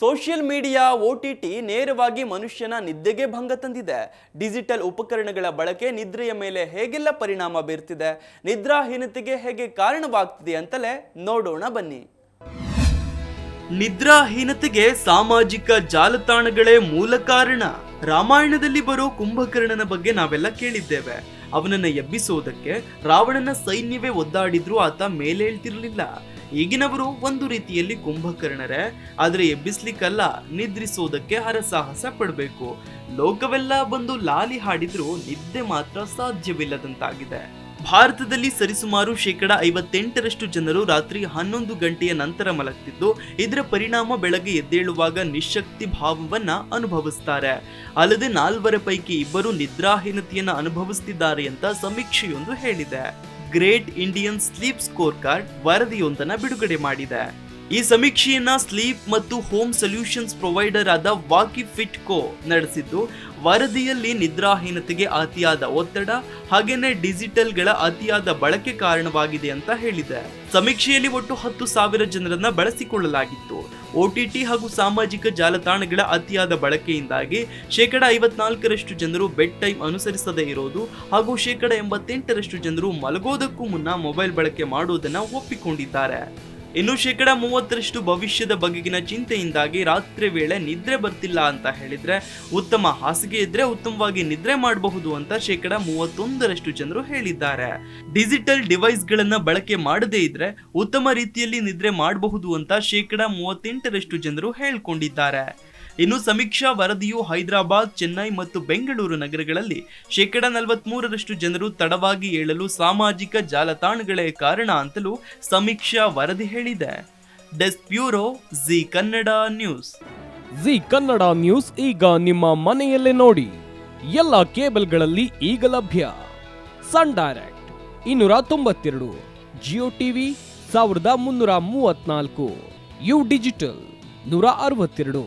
Social media O T T ನೇರವಾಗಿ ಮನುಷ್ಯನ ನಿದ್ದೆಗೆ ಭಂಗ ತಂದಿದೆ. ಡಿಜಿಟಲ್ ಉಪಕರಣಗಳ ಬಳಕೆ ನಿದ್ರೆಯ ಮೇಲೆ ಹೇಗೆಲ್ಲ ಪರಿಣಾಮ ಬೀರ್ತಿದೆ? ನಿದ್ರಾಹೀನತೆಗೆ ಹೇಗೆ ಕಾರಣವಾಗ್ತಿದೆ ಅಂತಲೇ ನೋಡೋಣ ಬನ್ನಿ. ನಿದ್ರಾಹೀನತೆಗೆ ಸಾಮಾಜಿಕ ಜಾಲತಾಣಗಳೇ ಮೂಲ ಕಾರಣ. ರಾಮಾಯಣದಲ್ಲಿ ಬರೋ ಕುಂಭಕರ್ಣನ ಬಗ್ಗೆ ನಾವೆಲ್ಲ ಕೇಳಿದ್ದೇವೆ. ಅವನನ್ನ ಎಬ್ಬಿಸೋದಕ್ಕೆ ರಾವಣನ ಸೈನ್ಯವೇ ಒದ್ದಾಡಿದ್ರೂ ಆತ ಮೇಲೇಳ್ತಿರ್ಲಿಲ್ಲ ಈಗಿನವರು ಒಂದು ರೀತಿಯಲ್ಲಿ ಕುಂಭಕರ್ಣರೇ, ಆದರೆ ಎಬ್ಬಿಸ್ಲಿಕ್ಕಲ್ಲ, ನಿದ್ರಿಸೋದಕ್ಕೆ ಹರಸಾಹಸ ಪಡಬೇಕು. ಲೋಕವೆಲ್ಲ ಬಂದು ಲಾಲಿ ಹಾಡಿದ್ರೂ ನಿದ್ದೆ ಮಾತ್ರ ಸಾಧ್ಯವಿಲ್ಲದಂತಾಗಿದೆ. ಭಾರತದಲ್ಲಿ ಸರಿಸುಮಾರು ಶೇಕಡ ಐವತ್ತೆಂಟರಷ್ಟು ಜನರು ರಾತ್ರಿ ಹನ್ನೊಂದು ಗಂಟೆಯ ನಂತರ ಮಲಗ್ತಿದ್ದು, ಇದರ ಪರಿಣಾಮ ಬೆಳಗ್ಗೆ ಎದ್ದೇಳುವಾಗ ನಿಶಕ್ತಿ ಭಾವವನ್ನ ಅನುಭವಿಸ್ತಾರೆ. ಅಲ್ಲದೆ ನಾಲ್ವರ ಪೈಕಿ ಇಬ್ಬರು ನಿದ್ರಾಹೀನತೆಯನ್ನು ಅನುಭವಿಸುತ್ತಿದ್ದಾರೆ ಅಂತ ಸಮೀಕ್ಷೆಯೊಂದು ಹೇಳಿದೆ. Great Indian sleep score card ವರದಿಯೊಂದನ್ನು ಬಿಡುಗಡೆ ಮಾಡಿದೆ. ಈ ಸಮೀಕ್ಷೆಯನ್ನ ಸ್ಲೀಪ್ ಮತ್ತು ಹೋಮ್ ಸೊಲ್ಯೂಷನ್ಸ್ ಪ್ರೊವೈಡರ್ ಆದ ವಾಕಿ ಫಿಟ್ ಕೋ ನಡೆಸಿದ್ದು, ವರದಿಯಲ್ಲಿ ನಿದ್ರಾಹೀನತೆಗೆ ಅತಿಯಾದ ಒತ್ತಡ ಹಾಗೇನೆ ಡಿಜಿಟಲ್ಗಳ ಅತಿಯಾದ ಬಳಕೆ ಕಾರಣವಾಗಿದೆ ಅಂತ ಹೇಳಿದೆ. ಸಮೀಕ್ಷೆಯಲ್ಲಿ ಒಟ್ಟು ಹತ್ತು ಸಾವಿರ ಜನರನ್ನ ಬಳಸಿಕೊಳ್ಳಲಾಗಿತ್ತು. ಒಟಿಟಿ ಹಾಗೂ ಸಾಮಾಜಿಕ ಜಾಲತಾಣಗಳ ಅತಿಯಾದ ಬಳಕೆಯಿಂದಾಗಿ ಶೇಕಡ ಐವತ್ನಾಲ್ಕರಷ್ಟು ಜನರು ಬೆಡ್ ಟೈಮ್ ಅನುಸರಿಸದೇ ಇರೋದು ಹಾಗೂ ಶೇಕಡ ಎಂಬತ್ತೆಂಟರಷ್ಟು ಜನರು ಮಲಗೋದಕ್ಕೂ ಮುನ್ನ ಮೊಬೈಲ್ ಬಳಕೆ ಮಾಡುವುದನ್ನು ಒಪ್ಪಿಕೊಂಡಿದ್ದಾರೆ. ಇನ್ನು ಶೇಕಡ ಮೂವತ್ತರಷ್ಟು ಭವಿಷ್ಯದ ಬಗೆಗಿನ ಚಿಂತೆಯಿಂದಾಗಿ ರಾತ್ರಿ ವೇಳೆ ನಿದ್ರೆ ಬರ್ತಿಲ್ಲ ಅಂತ ಹೇಳಿದ್ರೆ ಉತ್ತಮ ಹಾಸಿಗೆ ಇದ್ರೆ ಉತ್ತಮವಾಗಿ ನಿದ್ರೆ ಮಾಡಬಹುದು ಅಂತ ಶೇಕಡ ಮೂವತ್ತೊಂದರಷ್ಟು ಜನರು ಹೇಳಿದ್ದಾರೆ. ಡಿಜಿಟಲ್ ಡಿವೈಸ್ಗಳನ್ನ ಬಳಕೆ ಮಾಡದೇ ಇದ್ರೆ ಉತ್ತಮ ರೀತಿಯಲ್ಲಿ ನಿದ್ರೆ ಮಾಡಬಹುದು ಅಂತ ಶೇಕಡ ಮೂವತ್ತೆಂಟರಷ್ಟು ಜನರು ಹೇಳ್ಕೊಂಡಿದ್ದಾರೆ. ಇನ್ನು ಸಮೀಕ್ಷಾ ವರದಿಯು ಹೈದರಾಬಾದ್, ಚೆನ್ನೈ ಮತ್ತು ಬೆಂಗಳೂರು ನಗರಗಳಲ್ಲಿ ಶೇಕಡ ನಲವತ್ಮೂರರಷ್ಟು ಜನರು ತಡವಾಗಿ ಏಳಲು ಸಾಮಾಜಿಕ ಜಾಲತಾಣಗಳೇ ಕಾರಣ ಅಂತಲೂ ಸಮೀಕ್ಷಾ ವರದಿ ಹೇಳಿದೆ. Desk bureau, Zee Kannada news. Zee Kannada news ಈಗ ನಿಮ್ಮ ಮನೆಯಲ್ಲೇ ನೋಡಿ. ಎಲ್ಲ ಕೇಬಲ್ಗಳಲ್ಲಿ ಈಗ ಲಭ್ಯ. ಸನ್ ಡೈರೆಕ್ಟ್, ಇನ್ನೂರ ತೊಂಬತ್ತೆರಡು, ಜಿಯೋ ಟಿವಿ, ಸಾವಿರದ ಮುನ್ನೂರ ಮೂವತ್ನಾಲ್ಕು ಯು ಡಿಜಿಟಲ್, ನೂರ ಅರವತ್ತೆರಡು.